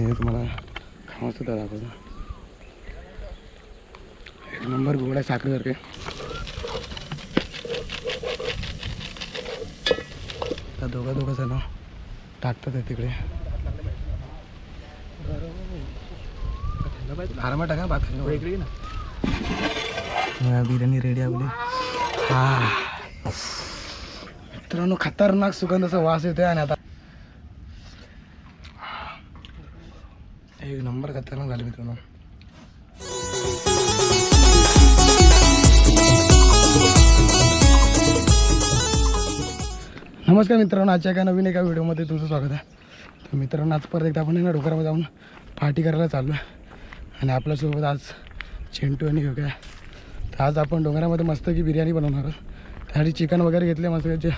हे तुम्हाला खावा सुद्धा दाखवतो. एक नंबर आहे साखरेसारखे. त्या दोघं दोघं जण टाकतात आहे तिकडे. आरामात टाका बाकी ना. बिर्याणी रेडी आपली. हा. मित्रांनो खतरनाक सुगंधाचा वास येतोय आणि आता एक नंबर खतरनाक झाले मित्रांनो. नमस्कार मित्रांनो आजच्या एका नवीन एका व्हिडिओमध्ये तुमचं स्वागत आहे. तर मित्रांनो आज परत एकदा आपण आहे ना डोंगरामध्ये जाऊन पार्टी करायला चाललो आहे आणि आपल्यासोबत आज चिंटू आणि योगा तर आज आपण डोंगरामध्ये मस्त की बिर्याणी बनवणार आहोत. त्यासाठी चिकन वगैरे घेतले मस्त जे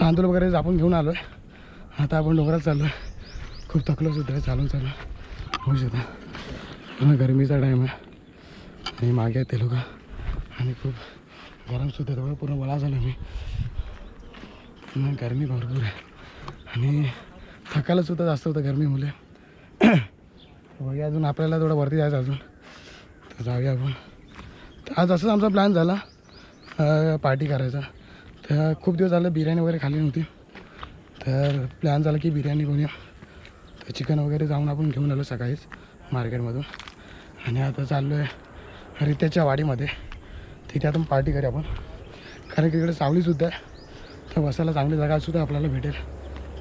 तांदूळ वगैरे आपण घेऊन आलो आहे आता आपण डोंगरात चाललो आहे खूप थकलो सुद्धा चालून चालू होऊ शकता. पुन्हा गरमीचा टाईम आहे. आणि मागे आहेत ते लोक. आणि खूप गरम सुद्धा पूर्ण वळा झालं मी. गरमी भरपूर आहे. आणि थकायला सुद्धा जास्त होतं गरमीमुळे बघूया अजून आपल्याला थोडं वरती जायचं अजून. तर जाऊया आपण. तर आज असंच आमचा प्लॅन झाला. पार्टी करायचा. तर खूप दिवस झालं बिर्याणी वगैरे खाली नव्हती. तर प्लॅन झाला की बिर्याणी घेऊया तर चिकन वगैरे जाऊन आपण घेऊन आलो सकाळीच मार्केटमधून. आणि आता चाललो आहे रित्याच्या वाडीमध्ये. तिथे आता पार्टी करूया आपण. कारण की इकडे सावलीसुद्धा आहे. तर बसायला चांगली जागासुद्धा आपल्याला भेटेल.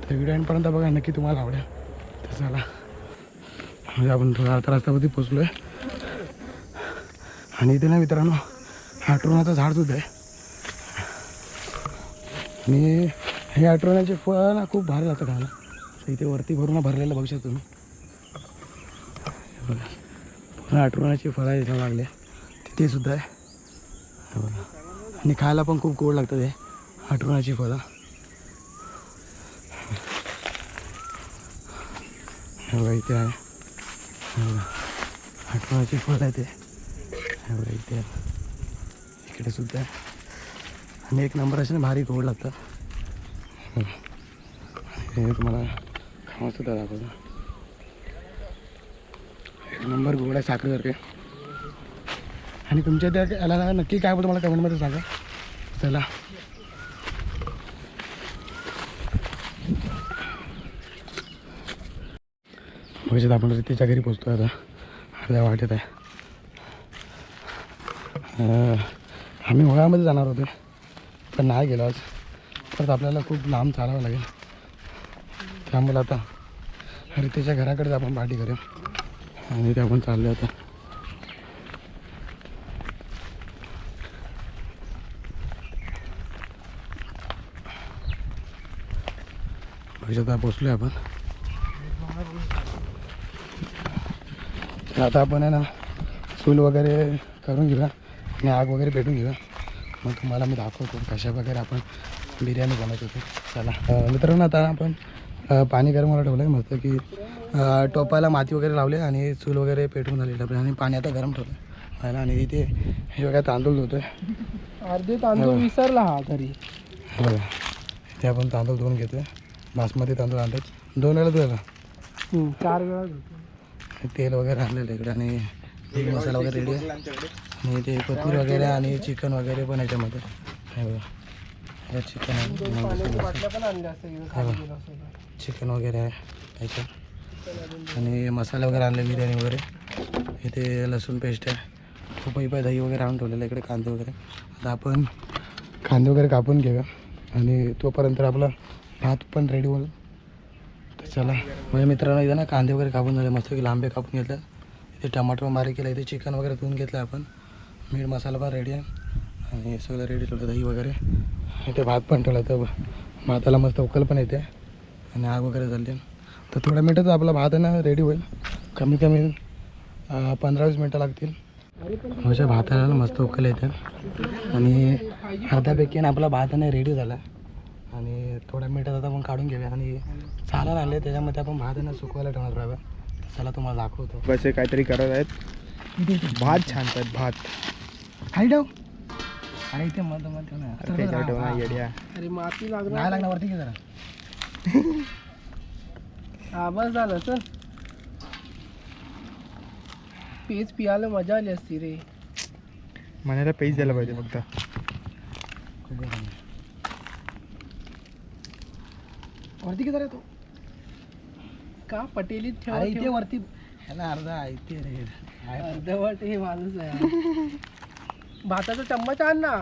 तर व्हिडिओ एंडपर्यंत बघा नक्की तुम्हाला आवडेल. तर चला. म्हणजे आपण थोडा अर्धा रस्त्यामध्ये पोचलो आहे आणि इथे ना मित्रांनो आटरोनाचं झाडसुद्धा आहे. आणि हे आठवण्याचे फळ ना खूप भारी जातं खायला. तर इथे वरती भरून भरलेलं बघू शकता तुम्ही. बघा. पूर्ण आठवणाची फळं इथं लागले. तिथे सुद्धा आहे. बघा. आणि खायला पण खूप गोड लागतं ते. आठवणाची फळं. बघा इथे आहे. हे बघा. आटरोनाची फळं आहे ते. बघा इथे आहे. इकडे सुद्धा आहे. आणि एक नंबर असे ना भारी गोड लागतात हे तुम्हाला हे सुद्धा दाखवतो एक नंबर गोड आहे साखरेसारखे. आणि तुमच्या त्या याला नक्की काय बोलतो मला कमेंटमध्ये सांगा. चला. बघितलं आपण तिच्या घरी पोचतो आता. अर्ध्या वाटेत आहे. आम्ही होळ्यामध्ये जाणार होते. पण नाही गेलो आज. परत आपल्याला खूप लांब चालावं लागेल. त्यामुळे आता. हरितेच्या घराकडेच आपण पार्टी करूया. आणि ते आपण चाललो आता. आता पोचलोय आपण. आता आपण आहे ना चूल वगैरे करून घेऊया आणि आग वगैरे पेटून घेऊया. मग तुम्हाला मी दाखवतो कशा वगैरे आपण बिर्याणी बनवत होतो. चला. मित्रांनो आता आपण पाणी गरम व्हायला ठेवलं आहे मस्त की अं, टोपाला माती वगैरे लावले आणि चूल वगैरे पेटून झालेलं आपलं आणि पाणी आता गरम ठेवलं व्हायला आणि इथे हे बघा तांदूळ धुतोय. अर्धे तांदूळ विसरला हा हे बघा. इथे आपण तांदूळ धुवून घेतोय. बासमती तांदूळ आणतात दोन वेळा धुवायला चार वेळा धुतो. तेल वगैरे आणलेलं इकडे. आणि मसाला वगैरे रेडी आहे. आणि ते कोथिंबीर वगैरे आणि चिकन वगैरे पण याच्यामध्ये. हे बघा. हे चिकन आहे. चिकन वगैरे आहे याच्यात आणि मसाले वगैरे आणले बिर्याणी वगैरे. इथे लसूण पेस्ट आहे. खूप पैपा दही वगैरे आणून ठेवलेलं आहे इकडे कांदे वगैरे. आता आपण कांदे वगैरे कापून घेऊया. आणि तोपर्यंत आपला भात पण रेडी होईल. तर चला. म्हणजे मित्रांनो इथं ना कांदे वगैरे कापून झाले. मस्त की लांबे कापून घेतले इथे टमाटर बारीक केलं. इथे चिकन वगैरे धुवून घेतलं आपण. मीठ मसाला पण रेडी आहे. आणि सगळं रेडी ठेवलं दही वगैरे. इथे भात पण ठेवला तर भाताला मस्त उकल पण येते. आणि आग वगैरे झाली. तर थोड्या मिनटात आपला भात आहे ना रेडी होईल. कमी कमी पंधरा वीस मिनटं लागतील. अशा भाताला मस्त उकल येते. आणि अर्ध्यापैकी आपला भात आहे ना रेडी झाला. आणि थोड्या मिनटात आता आपण काढून घेऊया. आणि चालायला आणले त्याच्यामध्ये आपण भात आहे ना सुकवायला ठेवणार राहाव्या चला तुम्हाला दाखवतो. कसे काहीतरी करत आहेत. भात छानतात भात. खाली ठेव अरे इथे मत मत ठेव ना अरे त्याच्यावर ठेव ना येड्या. अरे माती लागणार. नाही लागणार वरती घे जरा. हा बस झालं चल. पेज पियाला मजा आली असती रे. मनाला पैसे द्यायला पाहिजे फक्त. खूप. वरती किती रे तू. का पटेलीत ठेवा अरे इथे ठेवा. वरती. ह्याला अर्धा इथे रे. अर्धवट हे माणूस आहे. भाताचा चम्मच आण ना.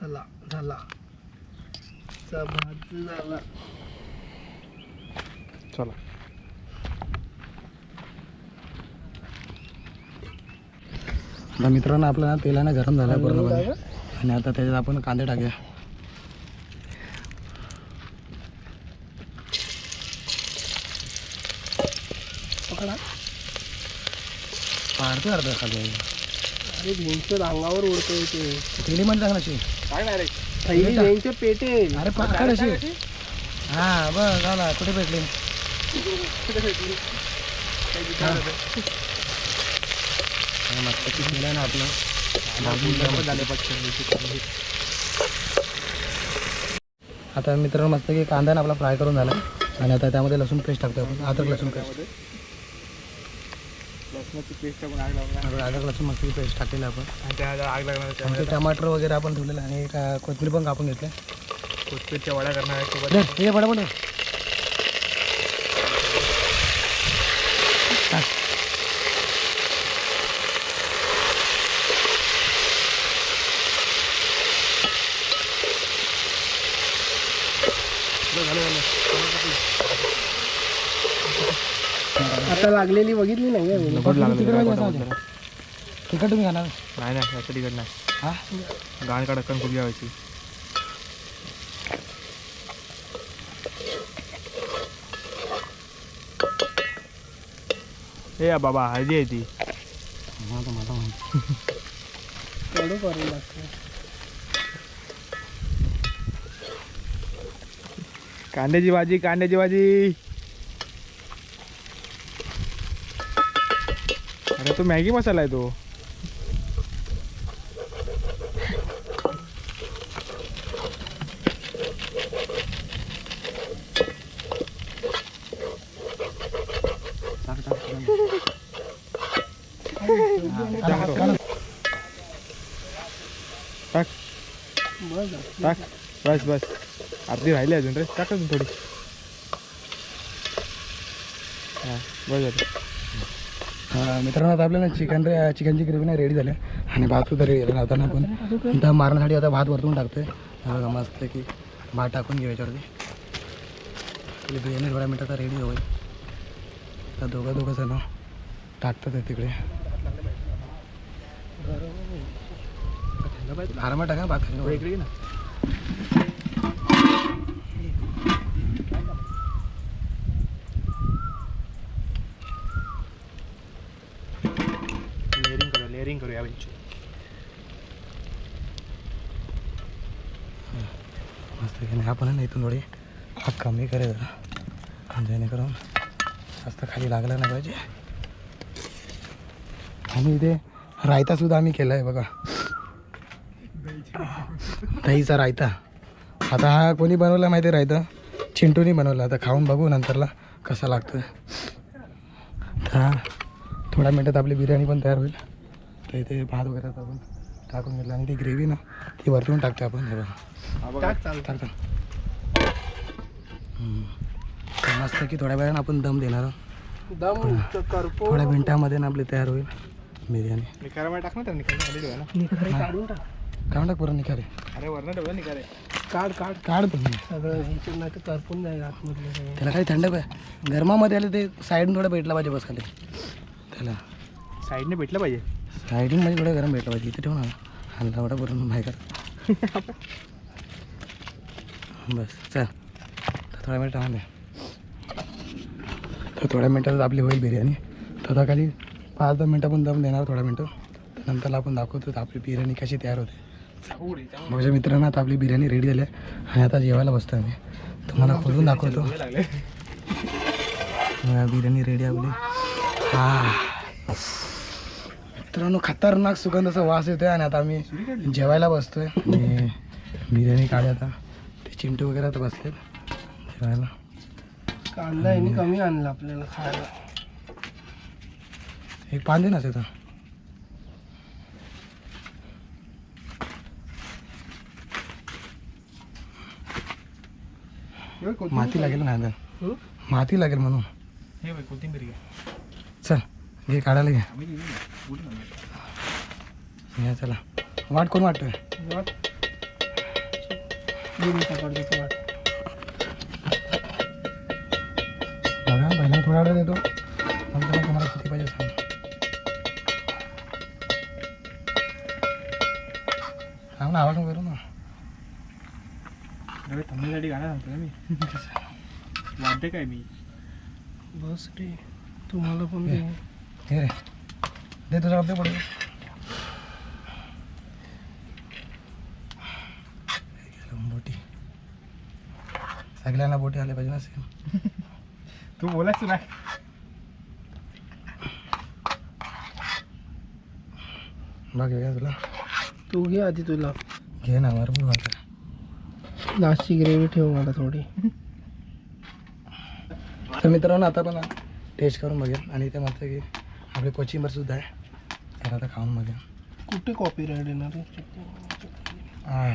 चला झाला. चला भात झाला चला. आता मित्रांनो आपल्याला तेलाने गरम झाला पूर्णपणे. आणि आता त्याच्यात आपण कांदे टाकूया. पाडतो अर्धा खाली. अरे भेंच अंगावर उडतोय ते. तेली म्हणजे टाक अशी काय नाही रे. थैली भेंच पेटेल. अरे पकड अशी. हा बस झाला. कुठे भेटली हा, मस्त की तेल आहे ना आपलं. झाले आता मित्रांनो मस्त की कांदा ना आपला फ्राय करून झाला. आणि आता त्यामध्ये लसूण पेस्ट टाकतो आपण. अद्रक लसूण पेस्ट. लसणाची पेस्ट टाकून आग अद्रक लसूण मस्त पेस्ट टाकलेलं आपण. आणि त्याला आग लागणार टमाटर वगैरे आपण ठेवलेलं आणि का- कोथिंबीर पण कापून घेतले कोथमीरच्या वड्या करणार आहे सोबत. हे बडा आता लागलेली बघितली नाही तिकडे तुम्ही खाणार नाही नाही तिकड नाही. गाण कडक्कन खूप यायची ए बाबा हळदी आहे ती. कांद्याची भाजी कांद्याची भाजी. अरे तो मॅगी मसाला आहे तो टाक बस टाक बस बस. अर्धी राहिली अजून रे. टाक अजून थोडी. हां बस झालं. हा, मित्रांनो आता आपल्याला चिकन चिकनची ग्रेव्ही ना रेडी झाली. आणि भात सुद्धा रेडी झाला. आता आपण दम मारण्यासाठी आता भात वरतून टाकतोय. हा बघा मस्त की भात टाकून घेऊ याच्यावरती. बिर्याणी थोड्या मिनिटात रेडी होईल. तर दोघं दोघं जण टाकतात आहे तिकडे. आरामात टाका भात खाली इकडे ये ना लेअरिंग करूया लेअरिंग करूया बेंच मस्त की नाही आपण आहे ना इथून थोडी हा कमी करे जरा. जेणेकरून जास्त खाली लागला नाही पाहिजे. आणि इथे रायता सुद्धा आम्ही केला आहे बघा. दहीचा रायता. आता हा कोणी बनवला माहिती आहे रायता? चिंटूनी बनवला. आता खाऊन बघू नंतरला कसा लागतो तर हा थोड्या मिनटात आपली बिर्याणी पण तयार होईल. तर इथे भात वगैरे आपण टाकून घेतला. आणि ती ग्रेव्ही ना ती वरतून टाकतो आपण. हे बघा. टाक चालतं टाकतो हम्म. तर मस्त की थोड्या वेळानं आपण दम देणार. दम करपो थोड्या मिनिटामध्ये ना आपली तयार होईल बिर्याणी. टाक ना काढून टाक. पुरण निखारे अरे वरनं ठेवलं निखारे काढ काढ. काढ पण सगळं ह्याच्यात नाही तर करपून जाईल आतमधलं सगळं. त्याला काही थंड पाय गरमामध्ये आले ते साईडून थोडं भेटला पाहिजे बस खाली. त्याला. साईडने भेटलं पाहिजे. साईडून म्हणजे थोडं गरम भेटलं पाहिजे. इथे ठेव ना. हल्ला एवढा पुरण नाही कर बस चल. थोड्या मिनिट थांबून द्या. तर थोड्या मिनटातच आपली होईल बिर्याणी. तर खाली पाच दहा मिनटं पण दम देणार थोड्या मिनटं. नंतर आपण दाखवतो तर आपली बिर्याणी कशी तयार होते. माझ्या मित्रांना आता आपली बिर्याणी रेडी झाली आहे आणि आता जेवायला बसतो आम्ही. तुम्हाला खोलून दाखवतो. बिर्याणी रेडी आपली. हा. मित्रांनो खतरनाक सुगंधाचा वास येतोय आणि आता आम्ही जेवायला बसतोय. आणि बिर्याणी काढ आता. ते चिमटे वगैरे आता बसलेत. जेवायला कांदा यांनी कमी आणला आपल्याला खायला एक पान दे ना तिथं माती लागेल ना? माती लागेल म्हणून हे कोथिंबीर चल घे काढायला घे आम्ही घेऊ ना. कुठून आणलं? या चला वाट कोण वाटतोय वाट. वाट. पहिला थोडा वेळ देतो नंतर तुम्हाला किती पाहिजे सांग सांग ना आवाज करू ना अरे थंडीसाठी गाणं सांगतो ना मी वाद्य काय मी बस रे तुम्हाला पण दे. हे रे दे तुझा हप्ते पडू बोटी सगळ्यांना बोटी आले पाहिजे ना सेम तू बोलायचं ना बघ घे तुला. तू घे आधी तुला. घे ना भरपूर वाटतं लास्टची ग्रेव्ही ठेव मला थोडी. तर मित्रांनो आता पण टेस्ट करून बघेल. आणि ते म्हणतं की आपले कोचिंबर सुद्धा आहे. तर आता खाऊन बघेल. कुठे कॉपी राईड येणार आहे? हां.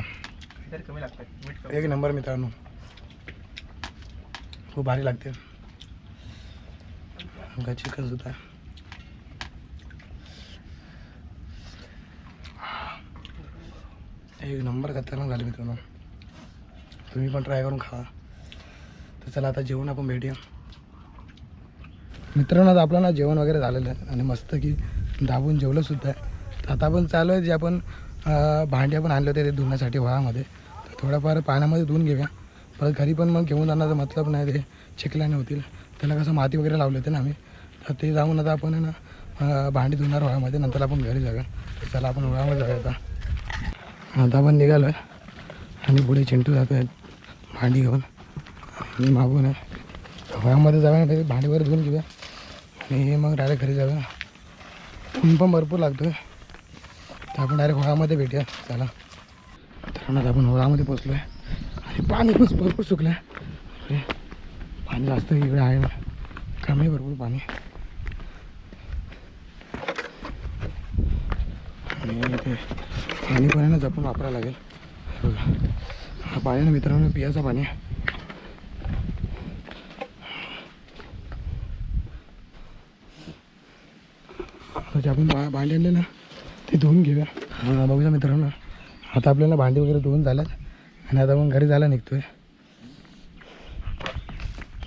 कमी लागतात मीठ एक नंबर मित्रांनो. खूप भारी लागते. आमका चिकन आहे. एक नंबर खतरनाक झाले मित्रांनो. तुम्ही पण ट्राय करून खा तर चला आता जेवण आपण भेटूया. मित्रांनो आता आपलं ना जेवण वगैरे झालेलं आहे आणि मस्त की दाबून जेवलं सुद्धा आहे. तर आता आपण चालू आहे जे आपण भांडे आपण आणले होते ते धुण्यासाठी वळामध्ये तर थोडंफार पाण्यामध्ये धुवून घेऊया. परत घरी पण मग घेऊन जाण्याचा मतलब नाही ते चिखल्याने होतील. त्याला कसं माती वगैरे लावले होते ना आम्ही. ते जाऊन आता आपण आहे ना भांडी धुणार व्हाळामध्ये नंतर आपण घरी जाऊया. चला आपण व्हाळामध्ये जाऊया आता. आता आपण निघालो आहे आणि पुढे चिंटू जातो आहे भांडी घेऊन. आणि मागून आहे जाऊया ना भांडीवर वगैरे धुवून घेऊया. आणि मग डायरेक्ट घरी जाऊया. ऊन पण भरपूर लागतो आहे तर आपण डायरेक्ट होळामध्ये भेटूया. चला. तर आपण होळामध्ये पोचलो आहे आणि पाणी पण भरपूर सुकलं आहे पाणी जास्त इकडे आहे ना. कमी आहे भरपूर पाणी. आणि ते पाणी पण आहे ना जपून वापरायला लागेल बघा. हा पाणी ना मित्रांनो पियाचं पाणी. आहे जे आपण बा भांडी आणले ना ते धुवून घेऊया. बघूया मित्रांनो. आता आपल्याला भांडी वगैरे धुवून झाल्यात. आणि आता आपण घरी जायला निघतोय.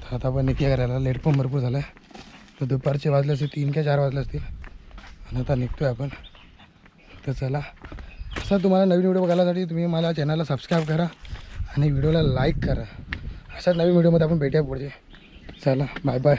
तर आता आपण निघूया करायला लेट पण भरपूर झाला आहे तर दुपारचे वाजले असतील तीन किंवा चार वाजले असतील. आणि आता निघतोय आपण. तर चला. असं तुम्हाला नवीन व्हिडिओ बघायसाठी तुम्ही मला चॅनलला सबस्क्राईब करा आणि व्हिडिओला लाईक करा. अशाच नवीन व्हिडिओमध्ये आपण भेटूया पुढचे. चला बाय बाय